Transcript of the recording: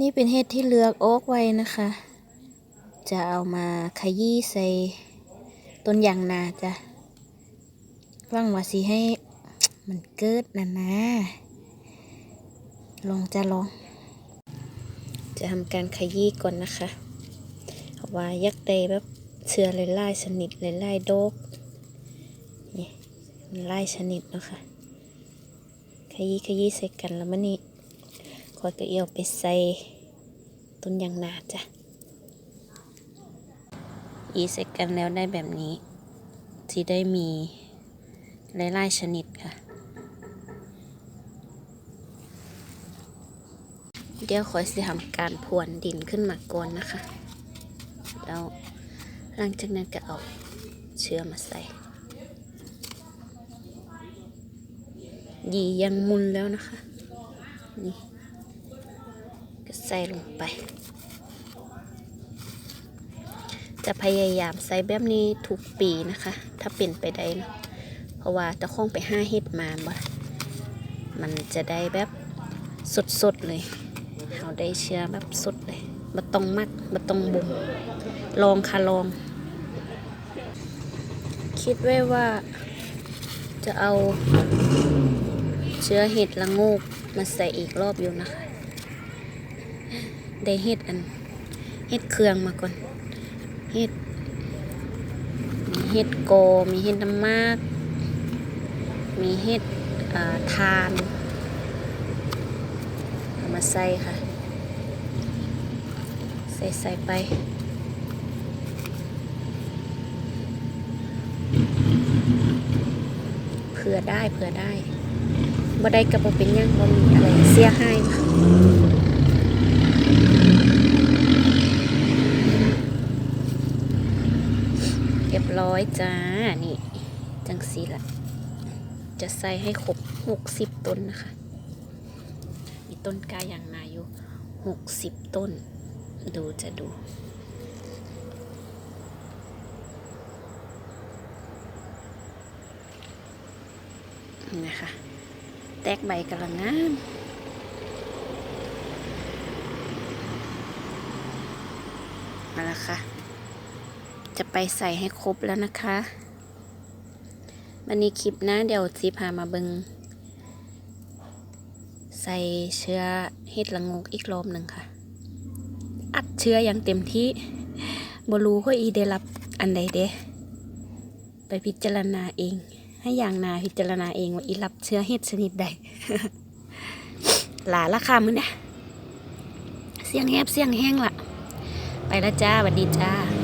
นี่เป็นเห็ดที่เลือกโอ๊กไว้นะคะ จะเอามาขยี้ใส่ต้นยางนาจ้ะว่างว่าสิให้มันเกิดนะนะลองจะลอง จะทำการขยี้ก่อนนะคะเอาว่ายักษ์ใดแบบเชื้อหลายๆชนิดหลายๆโดกนี่มันหลายชนิดเนาะคะขยี้ขยี้ใส่กันแล้วมันนี่ คอยกระเอียวไปใส่ต้นยางนาจ้ะอีใส่กันแล้วได้แบบนี้ ที่ได้มีหลายๆชนิดค่ะ เดี๋ยวคอยสิทำการพรวนดินขึ้นมาก่อนนะคะ แล้วหลังจากนั้นก็เอาเชื้อมาใส่ยียังมุนแล้วนะคะ นี่ ก็ใส่ลงไป จะพยายามใส่แบบนี้ทุกปีนะคะ ถ้าเป็นไปได้นะเพราะว่าตะข้งไปห้าเห็ดมาบ่มันจะได้แบบสดๆเลยเราได้เชื้อแบบสดเลยมาต้องมักมาต้องบุ่มลองค่ะลอง คิดไว้ว่าจะเอาเชื้อเห็ดละโงกมาใส่อีกรอบอยู่นะคะ ได้เห็ดอันเห็ดเครื่องมาก่อนเห็ดมีเห็ดโก มีเห็ดน้ำมาก มีเห็ดอ่าทานเอามาใส่ค่ะ ใส่ใส่ไปเผื่อได้เผื่อได้บ่ได้กระบเป็นยังบ่มีอะไรเสียให้ค่ะเร้อยจ้า นี่ จังสีละจะใส่ให้ครบหกสิบต้นนะคะ มีต้นกาอย่างนาอยู่หกสิบต้น ดูจะดูนี่นะคะ แตกใบกำลังงามมาแล้วค่ะ จะไปใส่ให้ครบแล้วนะคะวันนี้คลิปนะเดี๋ยวจีพามาเบิงใส่เชื้อเห็ดละงกอีกรอบหนึ่งค่ะ อัดเชื้ออย่างเต็มที่บรู้ว่าอีได้รับอันใดเด้ไปพิจารณาเอง ให้อย่างนาพิจารณาเองว่าอีรับเชื้อเห็ดชนิดใดหลาราคามือเนี่ยเสียงแหบเสียงแห้งละไปล้วจ้าสวัสดีจ้า